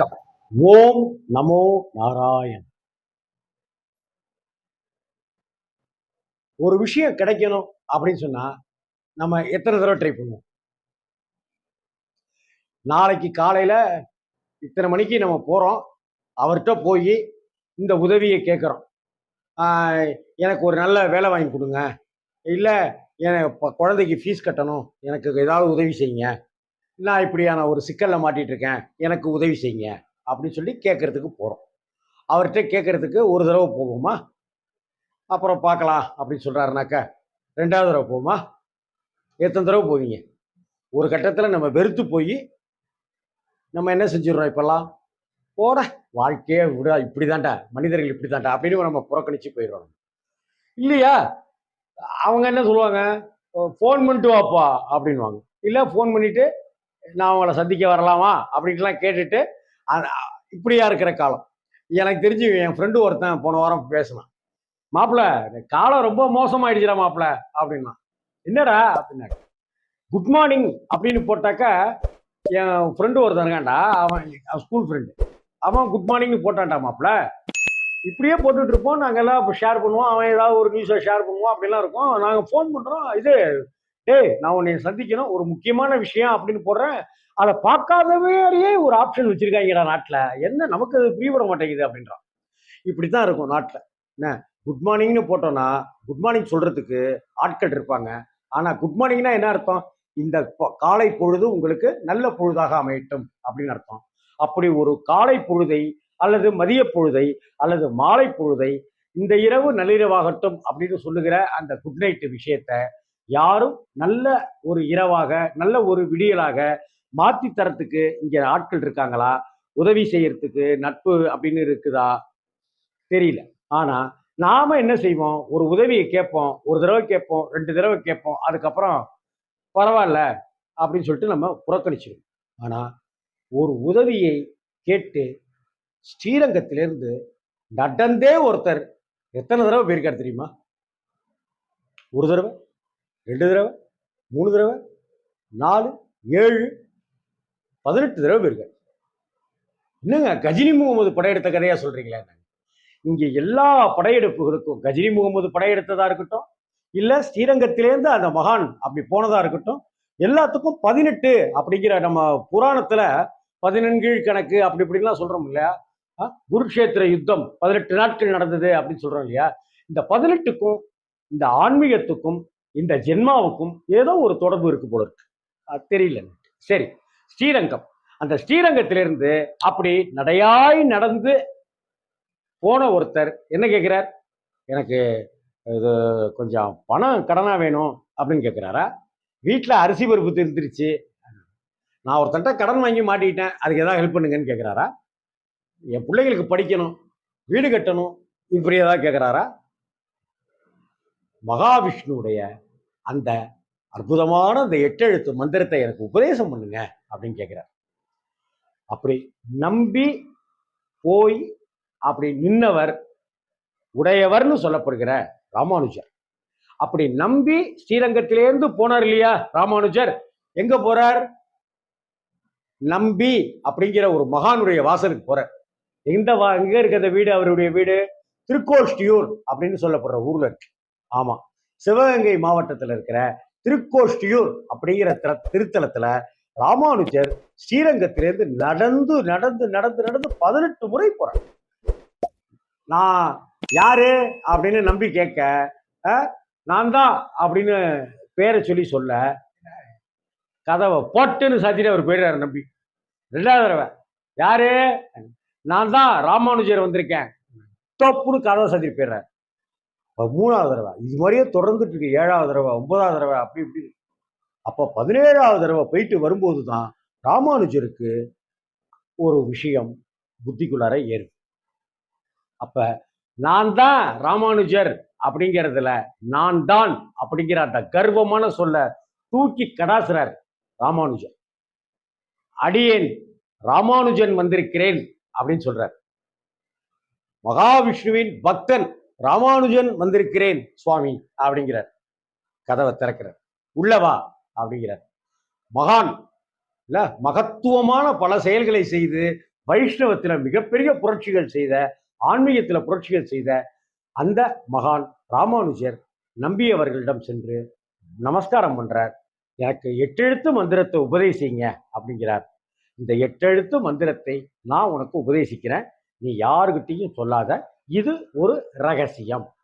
வணக்கம். ஓம் நமோ நாராயண். ஒரு விஷயம் கிடைக்கணும் அப்படின்னு சொன்னா நம்ம எத்தனை தடவை ட்ரை பண்ணுவோம்? நாளைக்கு காலையில இத்தனை மணிக்கு நம்ம போறோம். அவர்கிட்ட போய் இந்த உதவியை கேட்குறோம் எனக்கு ஒரு நல்ல வேலை வாங்கி கொடுங்க. இல்லை எனக்கு இப்போ குழந்தைக்கு ஃபீஸ் கட்டணும். எனக்கு ஏதாவது உதவி செய்யுங்க. நான் இப்படியான ஒரு சிக்கலில் மாட்டிகிட்டு இருக்கேன் எனக்கு உதவி செய்யுங்க. அப்படின்னு சொல்லி கேட்குறதுக்கு போகிறோம் அவர்கிட்ட கேட்கறதுக்கு ஒரு தடவை போவோமா? அப்புறம் பார்க்கலாம் அப்படின்னு சொல்கிறாருனாக்கா ரெண்டாவது தடவை போவோமா? எத்தனை தடவை போவீங்க? ஒரு கட்டத்தில் நம்ம வெறுத்து போய் நம்ம என்ன செஞ்சிடறோம் இப்போல்லாம்? போட வாழ்க்கையே விட இப்படி தான்டா மனிதர்கள் இப்படி தான்டா அப்படின்னு நம்ம புறக்கணிச்சு போயிடுறோம் இல்லையா? அவங்க என்ன சொல்லுவாங்க? ஃபோன் பண்ணிட்டு வாப்பா அப்படின்வாங்க இல்லை ஃபோன் பண்ணிவிட்டு நான் உங்களை சந்திக்க வரலாமா? அப்படின்ட்டுலாம் கேட்டுட்டு அது- இப்படியா இருக்கிற காலம். எனக்கு தெரிஞ்சு என் ஃப்ரெண்டு ஒருத்தன் போன வாரம் பேசினான். மாப்பிள்ள இந்த காலம் ரொம்ப மோசமாயிடுச்சுடா மாப்பிள்ள அப்படின்னா என்னடா? அப்படின்னா குட் மார்னிங் அப்படின்னு போட்டாக்கா என் ஃப்ரெண்டு ஒருத்தன் இருக்கான்டா அவன் ஸ்கூல் ஃப்ரெண்டு அவன் குட் மார்னிங் போட்டான்டா மாப்பிள்ள இப்படியே போட்டுட்டு இருப்போம். நாங்கள் எல்லாம் ஷேர் பண்ணுவோம். அவன் ஏதாவது ஒரு நியூஸை ஷேர் பண்ணுவோம். அப்படிலாம் இருக்கும். நாங்கள் ஃபோன் பண்ணுறோம் இது ஏய் நான் உன்னை சந்திக்கணும் ஒரு முக்கியமான விஷயம் அப்படின்னு போடுறேன். அதை பார்க்காதவையே ஒரு ஆப்ஷன் வச்சிருக்காங்கடா நாட்டில். என்ன நமக்கு அது பிரியப்பட மாட்டேங்குது அப்படின்றான். இப்படி தான் இருக்கும் நாட்டில். என்ன குட் மார்னிங்னு போட்டோம்னா குட் மார்னிங் சொல்றதுக்கு ஆட்கள் இருப்பாங்க. ஆனால் குட் மார்னிங்னா என்ன அர்த்தம்? இந்த காலை பொழுது உங்களுக்கு நல்ல பொழுதாக அமையட்டும் அப்படின்னு அர்த்தம். அப்படி ஒரு காலை பொழுதை அல்லது மதிய பொழுதை அல்லது மாலை பொழுதை இந்த இரவு நள்ளிரவாகட்டும் அப்படின்னு சொல்லுகிற அந்த குட் நைட் விஷயத்த யாரும் நல்ல ஒரு இரவாக நல்ல ஒரு விடியலாக மாத்தி தரத்துக்கு இங்க ஆட்கள் இருக்காங்களா? உதவி செய்யறதுக்கு நட்பு அப்படின்னு இருக்குதா? தெரியல. ஆனா நாம என்ன செய்வோம்? ஒரு உதவியை கேட்போம் ஒரு தடவை கேட்போம் ரெண்டு தடவை கேட்போம் அதுக்கப்புறம் பரவாயில்ல அப்படின்னு சொல்லிட்டு நம்ம புறக்கணிச்சிடுவோம் ஆனா ஒரு உதவியை கேட்டு ஸ்ரீரங்கத்திலிருந்து நடந்தே ஒருத்தர் எத்தனை தடவை போயிருக்காரு தெரியுமா? ஒரு தடவை? ரெண்டு தடவை மூணு தடவை நாலு ஏழு பதினெட்டு தடவை போயிருக்காரு. என்னங்க கஜினி முகமது படையெடுத்த கதையா சொல்றீங்களா இங்க எல்லா படையெடுப்புகளுக்கும் கஜினி முகமது படையெடுத்ததா இருக்கட்டும் இல்ல ஸ்ரீரங்கத்திலேருந்து அந்த மகான் அப்படி போனதா இருக்கட்டும் எல்லாத்துக்கும் பதினெட்டு அப்படிங்கிற நம்ம புராணத்துல பதினெண்கீழ் கணக்கு அப்படி இப்படிலாம் சொல்றோம் இல்லையா? குருக்ஷேத்திர யுத்தம் பதினெட்டு நாட்கள் நடந்தது அப்படின்னு சொல்றோம் இல்லையா? இந்த பதினெட்டுக்கும் இந்த ஆன்மீகத்துக்கும் இந்த ஜென்மாவுக்கும் ஏதோ ஒரு தொடர்பு இருக்கு போல இருக்கு. அது தெரியல சரி ஸ்ரீரங்கம். அந்த ஸ்ரீரங்கத்திலிருந்து அப்படி நடையாய் நடந்து போன ஒருத்தர் என்ன கேட்கிறார் எனக்கு இது கொஞ்சம் பணம் கடனா வேணும் அப்படின்னு கேட்குறாரா வீட்டில் அரிசி பருப்பு திருந்துருச்சு. நான் ஒருத்தன்ட்ட கடன் வாங்கி மாட்டிக்கிட்டேன். அதுக்கு ஏதாவது ஹெல்ப் பண்ணுங்கன்னு கேட்குறாரா என் பிள்ளைங்களுக்கு படிக்கணும் வீடு கட்டணும் இப்படி ஏதாவது கேட்குறாரா மகாவிஷ்ணுடைய அந்த அற்புதமான அந்த எட்டெழுத்து மந்திரத்தை எனக்கு உபதேசம் பண்ணுங்க அப்படின்னு கேட்கிறார் அப்படி நம்பி போய் அப்படி நின்னவர் உடையவர்னு சொல்லப்படுகிற ராமானுஜர். அப்படி நம்பி ஸ்ரீரங்கத்திலேருந்து போனார் இல்லையா ராமானுஜர்? எங்க போறார்? நம்பி அப்படிங்கிற ஒரு மகானுடைய வாசலுக்கு போறார். எந்த வா எங்க இருக்கிற வீடு? அவருடைய வீடு? திருக்கோஷ்டியூர் அப்படின்னு சொல்லப்படுற ஊர்ல இருக்கு. ஆமா. சிவகங்கை மாவட்டத்தில் இருக்கிற திருக்கோஷ்டியூர் அப்படிங்கிற திருத்தலத்துல ராமானுஜர் ஸ்ரீரங்கத்திலிருந்து நடந்து நடந்து நடந்து நடந்து பதினெட்டு முறை போறார். நான் யாரு அப்படின்னு நம்பி கேட்க நான் தான் அப்படின்னு பேரை சொல்லி சொல்ல கதவை போட்டுன்னு சாத்திட்டு அவர் போயிடுறாரு நம்பி. ரெண்டாவது தடவை யாரு? நான் தான் ராமானுஜர் வந்திருக்கேன். தொப்புன்னு கதவை சாத்திட்டு போயிடுறாரு. மூணாவது தடவை. இது மாதிரியே தொடர்ந்துட்டு இருக்கு. ஏழாவது தடவை ஒன்பதாவது தடவை அப்படி இப்படி. அப்போ பதினேழாவது தடவை போயிட்டு வரும்போது தான் ராமானுஜருக்கு ஒரு விஷயம் புத்திக்குள்ளார ஏறுது. அப்ப நான் தான் ராமானுஜர் அப்படிங்கிறதுல நான் தான் அப்படிங்கிற அந்த கர்வமான சொல்ல தூக்கி கடாசுறார் ராமானுஜர். அடியேன் ராமானுஜன் வந்திருக்கிறேன் அப்படின்னு சொல்றார். மகாவிஷ்ணுவின் பக்தன் ராமானுஜன் வந்திருக்கிறேன் சுவாமி அப்படிங்கிறார். கதவை திறக்கிறார். உள்ளவா அப்படிங்கிறார். மகான் இல்ல மகத்துவமான பல செயல்களை செய்து வைஷ்ணவத்துல மிகப்பெரிய புரட்சிகள் செய்த ஆன்மீகத்துல புரட்சிகள் செய்த அந்த மகான் ராமானுஜர் நம்பியவர்களிடம் சென்று நமஸ்காரம் பண்றார். எனக்கு எட்டெழுத்து மந்திரத்தை உபதேசிங்க அப்படிங்கிறார். இந்த எட்டெழுத்து மந்திரத்தை நான் உனக்கு உபதேசிக்கிறேன். நீ யாருக்கிட்டையும் சொல்லாத. இது ஒரு ரகசியம்.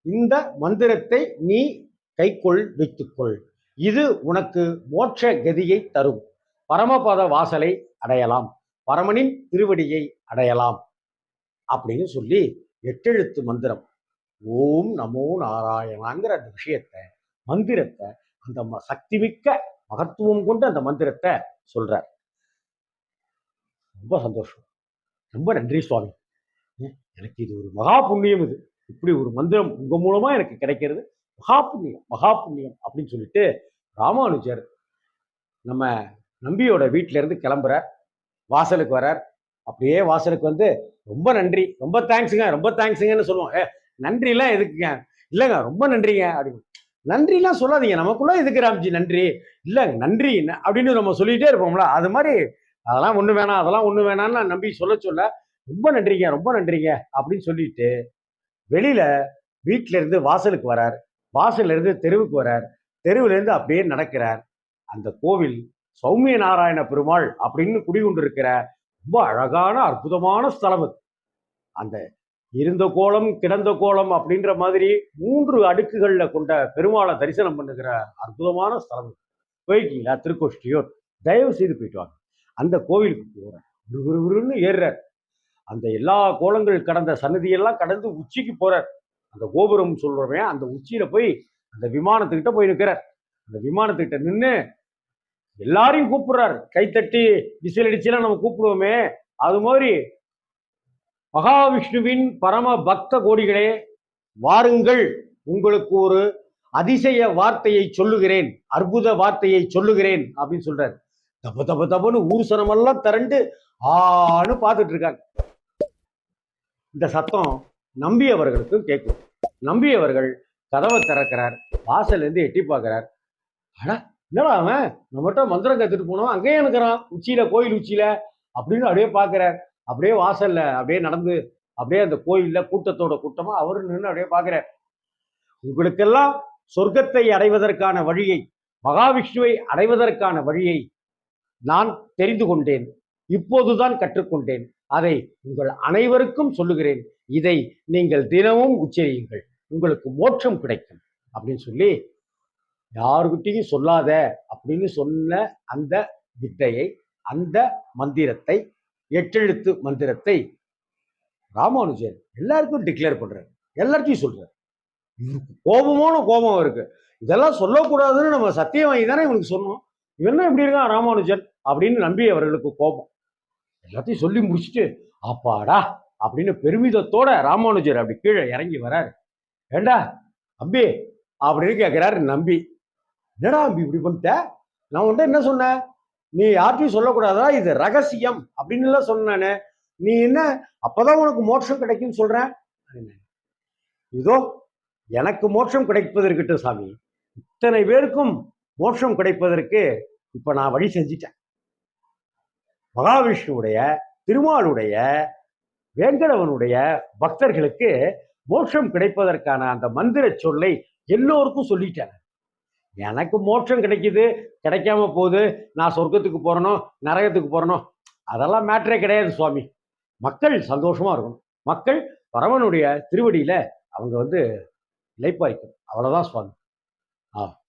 இந்த மந்திரத்தை நீ கைக்கொள் வைத்துக்கொள். இது உனக்கு மோட்ச கதியை தரும். பரமபத வாசலை அடையலாம். பரமனின் திருவடியை அடையலாம். அப்படின்னு சொல்லி எட்டெழுத்து மந்திரம். ஓம் நமோ நாராயணாங்கிற அந்த விஷயத்தை மந்திரத்தை அந்த ம- சக்திமிக்க மகத்துவம் கொண்டு அந்த மந்திரத்தை சொல்றார். ரொம்ப சந்தோஷம். ரொம்ப நன்றி சுவாமி. எனக்கு இது ஒரு மகா புண்ணியம் இது. இப்படி ஒரு மந்திரம் உங்க மூலமா எனக்கு கிடைக்கிறது. மகா புண்ணியம் மகா புண்ணியம் அப்படின்னு சொல்லிட்டு ராமானுஜர் நம்ம நம்பியோட வீட்டில இருந்து கிளம்புறார். வாசலுக்கு வரார் அப்படியே வாசலுக்கு வந்து ரொம்ப நன்றி. ரொம்ப தேங்க்ஸுங்க ரொம்ப தேங்க்ஸுங்கன்னு சொல்லுவோம். ஏ நன்றிலாம் எதுக்குங்க? இல்லைங்க ரொம்ப நன்றிங்க. அப்படின்னு. நன்றிலாம் சொல்லாதீங்க. நமக்குள்ள எதுக்கு ராம்ஜி நன்றி? இல்லைங்க நன்றி என்ன? அப்படின்னு நம்ம சொல்லிட்டே இருப்போம்ல. அது மாதிரி அதெல்லாம் ஒன்று வேணாம் அதெல்லாம் ஒன்று வேணாம்னு நான் நம்பி சொல்ல சொல்ல ரொம்ப நன்றிங்க ரொம்ப நன்றிங்க அப்படின்னு சொல்லிட்டு வெளியில வீட்டில இருந்து வாசலுக்கு வரார். வாசல்ல இருந்து தெருவுக்கு வரார். தெருவுல இருந்து அப்படியே நடக்கிறார். அந்த கோவில் சௌமிய நாராயண பெருமாள் அப்படின்னு குடிகொண்டிருக்கிற ரொம்ப அழகான அற்புதமான ஸ்தலம் அது. அந்த இருந்த கோலம் கிடந்த கோலம் அப்படின்ற மாதிரி மூன்று அடுக்குகளில் கொண்ட பெருமாளை தரிசனம் பண்ணுகிற அற்புதமான ஸ்தலம் போய்க்கீங்களா திருக்கோஷ்டியூர்? தயவு செய்து போயிட்டு வாங்க. அந்த கோவிலுக்கு போகிறேன் விறுவிறுன்னு ஏறுறார். அந்த எல்லா கோலங்கள் கடந்த சன்னதியெல்லாம் கடந்து உச்சிக்கு போறார். அந்த கோபுரம் சொல்கிறோமே அந்த உச்சியில போய் அந்த விமானத்துக்கிட்ட போய் நிற்கிறார் அந்த விமானத்துக்கிட்ட நின்று எல்லாரையும் கூப்பிடுறாரு. கைத்தட்டி விசில் அடிச்சுலாம் நம்ம கூப்பிடுவோமே. அது மாதிரி மகாவிஷ்ணுவின் பரம பக்த கோடிகளே வாருங்கள். உங்களுக்கு ஒரு அதிசய வார்த்தையை சொல்லுகிறேன். அற்புத வார்த்தையை சொல்லுகிறேன் அப்படின்னு சொல்றாரு. தப்பு தப்பு தப்புன்னு ஊர் சனமெல்லாம் திரண்டு ஆன்னு பார்த்துட்டு இருக்காங்க. இந்த சத்தம் நம்பியவர்களுக்கும் கேட்கும். நம்பியவர்கள் கதவை திறக்கிறார் வாசல்ல இருந்து எட்டி பார்க்கிறார். அட என்னடா அவன்? நம்மகிட்ட மந்திரம் கத்துட்டு போனோம் அங்கேயே இருக்கிறான் உச்சியில கோயில் உச்சியில அப்படின்னு அப்படியே பார்க்கிறார். அப்படியே வாசல்ல அப்படியே நடந்து அப்படியே அந்த கோயில்ல கூட்டத்தோட கூட்டமா அவரு நின்று அப்படியே பார்க்கிறார். உங்களுக்கெல்லாம் சொர்க்கத்தை அடைவதற்கான வழியை மகாவிஷ்ணுவை அடைவதற்கான வழியை நான் தெரிந்து கொண்டேன். இப்போதுதான் கற்றுக்கொண்டேன். அதை உங்கள் அனைவருக்கும் சொல்லுகிறேன். இதை நீங்கள் தினமும் உச்சரியுங்கள். உங்களுக்கு மோட்சம் கிடைக்கும். அப்படின்னு சொல்லி யாருக்கிட்டையும் சொல்லாத அப்படின்னு சொன்ன அந்த வித்தையை அந்த மந்திரத்தை எட்டெழுத்து மந்திரத்தை ராமானுஜர் எல்லாருக்கும் டிக்ளேர் பண்றாரு. எல்லார்ட்டையும் சொல்றாரு. இவருக்கு கோபமான கோபம் இருக்கு. இதெல்லாம் சொல்லக்கூடாதுன்னு நம்ம சத்தியம் வாங்கி தானே இவனுக்கு சொன்னோம். இவன் என்ன இப்படி இருக்கான் ராமானுஜன் அப்படின்னு நம்பி அவர்களுக்கு கோபம். எல்லாத்தையும் சொல்லி முடிச்சுட்டு அப்பாடா அப்படின்னு பெருமிதத்தோட ராமானுஜர் அப்படி கீழே இறங்கி வராரு. ஏண்டா அம்பி அப்படின்னு கேட்குறாரு நம்பி. என்னடா அம்பி இப்படி பண்ணிட்ட? நான் உன்ட்ட என்ன சொன்னேன் நீ யார்ட்டையும் சொல்லக்கூடாதா? இது ரகசியம் அப்படின்னு எல்லாம் சொன்னானே நீ என்ன அப்பதான் உனக்கு மோட்சம் கிடைக்கும்னு சொல்றேன் இதோ எனக்கு மோட்சம் கிடைப்பதற்கிட்ட சாமி இத்தனை பேருக்கும் மோட்சம் கிடைப்பதற்கு இப்ப நான் வழி செஞ்சிட்டேன். மகாவிஷ்ணுவுடைய திருமாலுடைய வேங்கடவனுடைய பக்தர்களுக்கு மோட்சம் கிடைப்பதற்கான அந்த மந்திர சொல்லை எல்லோருக்கும் சொல்லிட்டேன் எனக்கு மோட்சம் கிடைக்குது கிடைக்காம போகுது நான் சொர்க்கத்துக்கு போகிறனோ நரகத்துக்கு போகிறனோ அதெல்லாம் மேட்ரே கிடையாது சுவாமி. மக்கள் சந்தோஷமாக இருக்கணும். மக்கள் பரவனுடைய திருவடியில் அவங்க வந்து இலைப்பாய்க்கும் அவ்வளோதான் சுவாமி. ஆ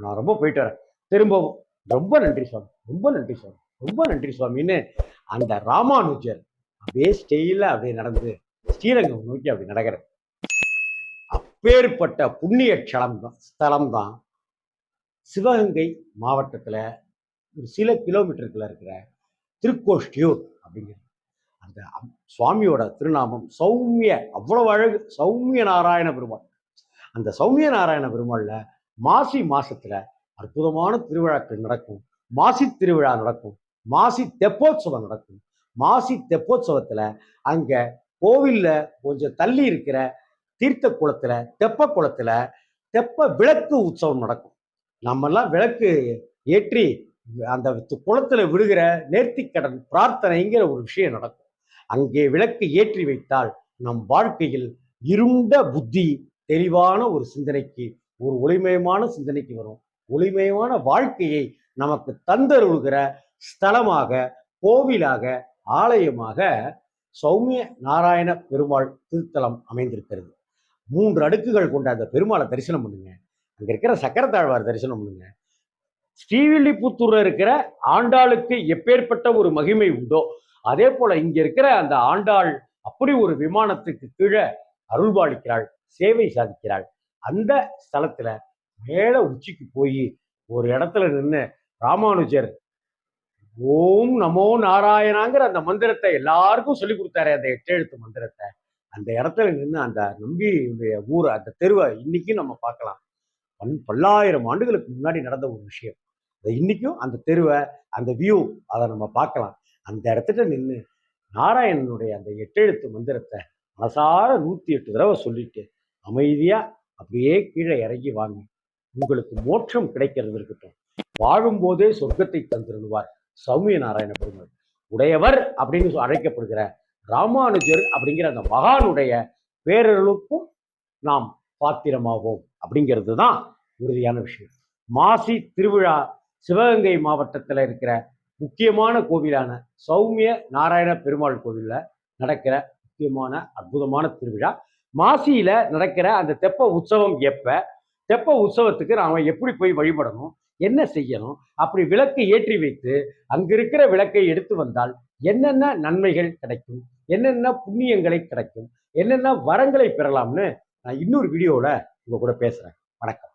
நான் ரொம்ப போயிட்டு வரேன். திரும்பவும். ரொம்ப நன்றி சுவாமி. ரொம்ப நன்றி சுவாமி. ரொம்ப நன்றி சுவாமின்னு அந்த ராமானுஜர் அப்படியே ஸ்டெயில அப்படியே நடந்து ஸ்ரீரங்கம் நோக்கி அப்படி நடக்கிற அப்பேற்பட்ட புண்ணிய க்ஷலம் தான் ஸ்தலம் தான். சிவகங்கை மாவட்டத்தில் ஒரு சில கிலோமீட்டருக்குள்ள இருக்கிற திருக்கோஷ்டியூர் அப்படிங்கிறது அந்த அம்- சுவாமியோட திருநாமம் சௌமிய அவ்வளவு அழகு. சௌமிய நாராயண பெருமாள். அந்த சௌமிய நாராயண பெருமாள்ல மாசி மாசத்துல அற்புதமான திருவிழாக்கள் நடக்கும். மாசி திருவிழா நடக்கும். மாசி தெப்போத்சவம் நடக்கும். மாசி தெப்போத்சவத்துல அங்க கோவில்ல கொஞ்சம் தள்ளி இருக்கிற தீர்த்த குளத்துல தெப்ப குளத்துல தெப்ப விளக்கு உற்சவம் நடக்கும். நம்மெல்லாம் விளக்கு ஏற்றி அந்த குளத்துல விழுகிற நேர்த்திக்கடன் பிரார்த்தனைங்கிற ஒரு விஷயம் நடக்கும். அங்கே விளக்கு ஏற்றி வைத்தால் நம் வாழ்க்கையில் இருண்ட புத்தி தெளிவான ஒரு சிந்தனைக்கு ஒரு ஒளிமயமான சிந்தனைக்கு வரும். ஒளிமயமான வாழ்க்கையை நமக்கு தந்தருகிற ஸ்தலமாக கோவிலாக ஆலயமாக சௌமிய நாராயண பெருமாள் திருத்தலம் அமைந்திருக்கிறது. மூன்று அடுக்குகள் கொண்ட அந்த பெருமாளை தரிசனம் பண்ணுங்க. அங்க இருக்கிற சக்கரத்தாழ்வார் தரிசனம் பண்ணுங்க. ஸ்ரீவில்லிபுத்தூர்ல இருக்கிற ஆண்டாளுக்கு எப்பேற்பட்ட ஒரு மகிமை உண்டோ அதே போல இங்க இருக்கிற அந்த ஆண்டாள் அப்படி ஒரு விமானத்துக்கு கீழே அருள்பாலிக்கிறாள் சேவை சாதிக்கிறாள். அந்த ஸ்தலத்துல மேல உச்சிக்கு போய் ஒரு இடத்துல நின்று ராமானுஜர் ஓம் நமோ நாராயணாங்கிற அந்த மந்திரத்தை எல்லாருக்கும் சொல்லி கொடுத்தாரு அந்த எட்டெழுத்து மந்திரத்தை. அந்த இடத்துல நின்று அந்த நம்பியுடைய ஊர் அந்த தெருவை இன்னைக்கும் நம்ம பார்க்கலாம். பன் பல்லாயிரம் ஆண்டுகளுக்கு முன்னாடி நடந்த ஒரு விஷயம். அதை இன்னைக்கும் அந்த தெருவை அந்த வியூ அதை நம்ம பார்க்கலாம். அந்த இடத்துல நின்று நாராயணனுடைய அந்த எட்டெழுத்து மந்திரத்தை மனசார நூத்தி எட்டு தடவை சொல்லிட்டு அமைதியா அப்படியே கீழே இறங்கி வாங்க. உங்களுக்கு மோட்சம் கிடைக்கிறது இருக்கட்டும். வாழும்போதே சொர்க்கத்தை தந்துருவார் சௌமிய நாராயண பெருமாள். உடையவர் அப்படின்னு அழைக்கப்படுகிற ராமானுஜர் அப்படிங்கிற அந்த மகானுடைய பேரர்களுக்கும் நாம் பாத்திரமாவோம். அப்படிங்கிறது தான் உறுதியான விஷயம். மாசி திருவிழா சிவகங்கை மாவட்டத்தில் இருக்கிற முக்கியமான கோவிலான சௌமிய நாராயண பெருமாள் கோவிலில் நடக்கிற முக்கியமான அற்புதமான திருவிழா. மாசியில நடக்கிற அந்த தெப்ப உற்சவம் எப்ப? தெப்ப உற்சவத்துக்கு நாம எப்படி போய் வழிபடணும்? என்ன செய்யணும்? அப்படி விளக்கு ஏற்றி வைத்து அங்கிருக்கிற விளக்கை எடுத்து வந்தால் என்னென்ன நன்மைகள் கிடைக்கும்? என்னென்ன புண்ணியங்களை கிடைக்கும்? என்னென்ன வரங்களை பெறலாம்னு நான் இன்னொரு வீடியோவில் உங்கள் கூட பேசுகிறேன் வணக்கம்.